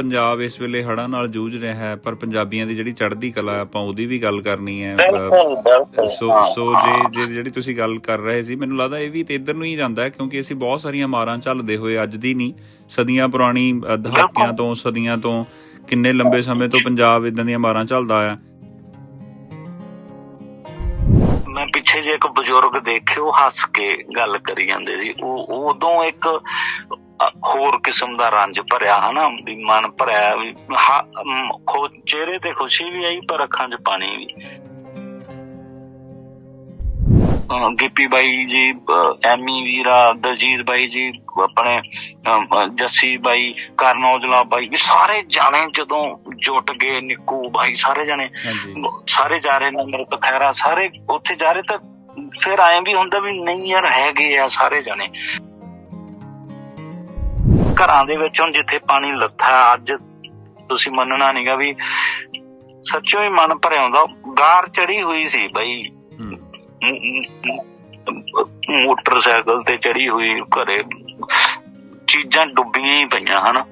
ਪੰਜਾਬ ਇਸ ਵੇਲੇ ਹੜ੍ਹਾਂ ਨਾਲ ਜੂਝ ਰਿਹਾ ਹੈ ਪਰ ਪੰਜਾਬੀਆਂ ਦੀ ਜਿਹੜੀ ਚੜ੍ਹਦੀ ਕਲਾ ਆਪਾਂ ਉਹਦੀ ਵੀ ਗੱਲ ਕਰਨੀ ਹੈ ਸੋ ਸੋ। ਜੇ ਜੇ ਜਿਹੜੀ ਤੁਸੀਂ ਗੱਲ ਕਰ ਰਹੇ ਸੀ ਮੈਨੂੰ ਲੱਗਦਾ ਇਹ ਵੀ ਤੇ ਇੱਧਰ ਨੂੰ ਹੀ ਜਾਂਦਾ ਹੈ ਕਿਉਂਕਿ ਅਸੀਂ ਬਹੁਤ ਸਾਰੀਆਂ ਮਾਰਾਂ ਝੱਲਦੇ ਹੋਏ ਅੱਜ ਦੀ ਨਹੀਂ ਸਦੀਆਂ ਪੁਰਾਣੀ ਦਹਾਕਿਆਂ ਤੋਂ ਸਦੀਆਂ ਤੋਂ ਕਿੰਨੇ ਲੰਬੇ ਸਮੇਂ ਤੋਂ ਪੰਜਾਬ ਇਦਾਂ ਦੀਆਂ ਮਾਰਾਂ ਝੱਲਦਾ ਆਇਆ ਮੈਂ ਪਿੱਛੇ ਜੇ ਇੱਕ ਬਜ਼ੁਰਗ ਦੇਖਿਓ ਹੱਸ ਕੇ ਗੱਲ ਕਰੀ ਜਾਂਦੇ ਸੀ ਉਹ ਉਦੋਂ ਇੱਕ ਹੋਰ ਕਿਸਮ ਦਾ ਰੰਜ ਭਰਿਆ ਹਨਾ ਵੀ ਮਨ ਭਰਿਆ ਵੀ ਖੋ ਚਿਹਰੇ ਤੇ ਖੁਸ਼ੀ ਵੀ ਆਈ ਪਰ ਅੱਖਾਂ 'ਚ ਪਾਣੀ ਵੀ। ਗਿੱਪੀ ਬਾਈ ਜੀ ਐਮੀ ਵੀਰਾ ਦਲਜੀਤ ਬਾਈ ਜੀ ਆਪਣੇ ਜੱਸੀ ਬਾਈ ਕਰਨ ਔਜਲਾ ਬਾਈ ਸਾਰੇ ਜਾਣੇ ਜਦੋਂ ਜੁਟ ਗਏ ਨਿੱਕੂ ਬਾਈ ਸਾਰੇ ਜਾਣੇ ਸਾਰੇ ਜਾ ਰਹੇ ਨੇ ਖੈਰਾ ਸਾਰੇ ਉੱਥੇ ਜਾ ਰਹੇ ਤਾਂ ਫਿਰ ਐਂ ਵੀ ਹੁੰਦਾ ਵੀ ਨਹੀਂ ਯਾਰ ਹੈਗੇ ਆ ਸਾਰੇ ਜਣੇ। ਘਰਾਂ ਦੇ ਵਿੱਚ ਹੁਣ ਜਿੱਥੇ ਪਾਣੀ ਲੱਥਾ ਅੱਜ ਤੁਸੀਂ ਮੰਨਣਾ ਨਹੀਂਗਾ ਵੀ ਸੱਚੋ ਹੀ ਮਨ ਭਰਿਆ ਹੁੰਦਾ ਗਾਰ ਚੜੀ ਹੋਈ ਸੀ ਬਈ। ਮੋਟਰਸਾਈਕਲ ਤੇ ਚੜੀ ਹੋਈ ਘਰੇ ਚੀਜ਼ਾਂ ਡੁੱਬੀਆਂ ਹੀ ਪਈਆਂ ਹਨ।